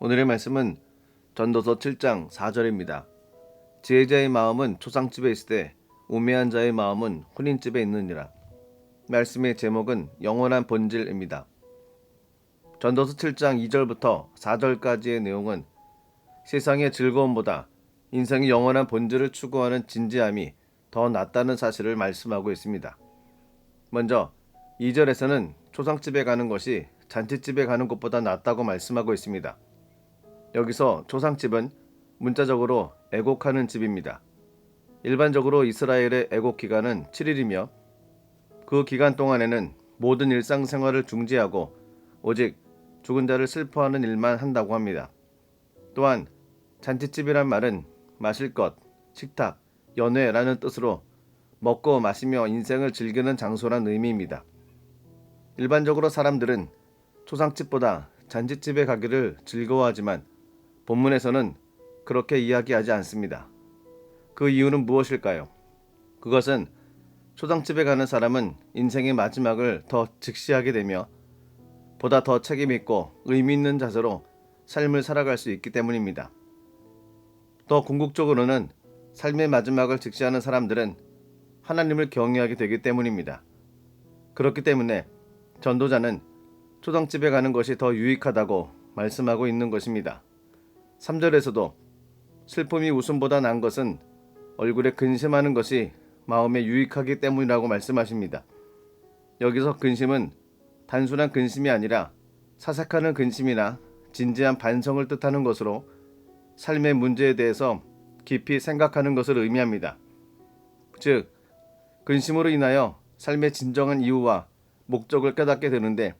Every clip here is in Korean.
오늘의 말씀은 전도서 7장 4절입니다. 지혜자의 마음은 초상집에 있을 때 우매한 자의 마음은 혼인집에 있느니라. 말씀의 제목은 영원한 본질입니다. 전도서 7장 2절부터 4절까지의 내용은 세상의 즐거움보다 인생의 영원한 본질을 추구하는 진지함이 더 낫다는 사실을 말씀하고 있습니다. 먼저 2절에서는 초상집에 가는 것이 잔치집에 가는 것보다 낫다고 말씀하고 있습니다. 여기서 초상집은 문자적으로 애곡하는 집입니다. 일반적으로 이스라엘의 애곡 기간은 7일이며 그 기간 동안에는 모든 일상생활을 중지하고 오직 죽은 자를 슬퍼하는 일만 한다고 합니다. 또한 잔치집이란 말은 마실 것, 식탁, 연회라는 뜻으로 먹고 마시며 인생을 즐기는 장소란 의미입니다. 일반적으로 사람들은 초상집보다 잔치집에 가기를 즐거워하지만 본문에서는 그렇게 이야기하지 않습니다. 그 이유는 무엇일까요? 그것은 초상집에 가는 사람은 인생의 마지막을 더 직시하게 되며 보다 더 책임있고 의미 있는 자세로 삶을 살아갈 수 있기 때문입니다. 더 궁극적으로는 삶의 마지막을 직시하는 사람들은 하나님을 경외하게 되기 때문입니다. 그렇기 때문에 전도자는 초상집에 가는 것이 더 유익하다고 말씀하고 있는 것입니다. 3절에서도 슬픔이 웃음보다 난 것은 얼굴에 근심하는 것이 마음에 유익하기 때문이라고 말씀하십니다. 여기서 근심은 단순한 근심이 아니라 사색하는 근심이나 진지한 반성을 뜻하는 것으로 삶의 문제에 대해서 깊이 생각하는 것을 의미합니다. 즉, 근심으로 인하여 삶의 진정한 이유와 목적을 깨닫게 되는데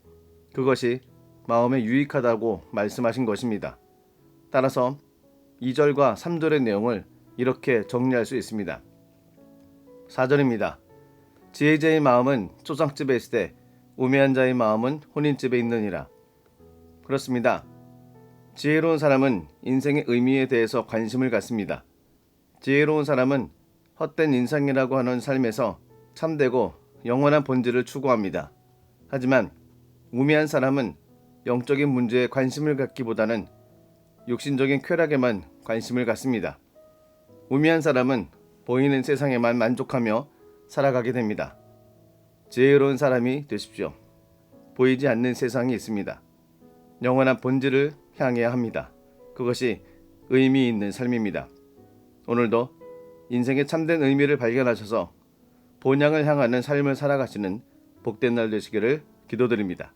그것이 마음에 유익하다고 말씀하신 것입니다. 따라서 2절과 3절의 내용을 이렇게 정리할 수 있습니다. 4절입니다. 지혜자의 마음은 초상집에 있을 때 우매한 자의 마음은 혼인집에 있느니라. 그렇습니다. 지혜로운 사람은 인생의 의미에 대해서 관심을 갖습니다. 지혜로운 사람은 헛된 인생이라고 하는 삶에서 참되고 영원한 본질을 추구합니다. 하지만 우매한 사람은 영적인 문제에 관심을 갖기보다는 육신적인 쾌락에만 관심을 갖습니다. 우매한 사람은 보이는 세상에만 만족하며 살아가게 됩니다. 지혜로운 사람이 되십시오. 보이지 않는 세상이 있습니다. 영원한 본질을 향해야 합니다. 그것이 의미 있는 삶입니다. 오늘도 인생의 참된 의미를 발견하셔서 본향을 향하는 삶을 살아가시는 복된 날 되시기를 기도드립니다.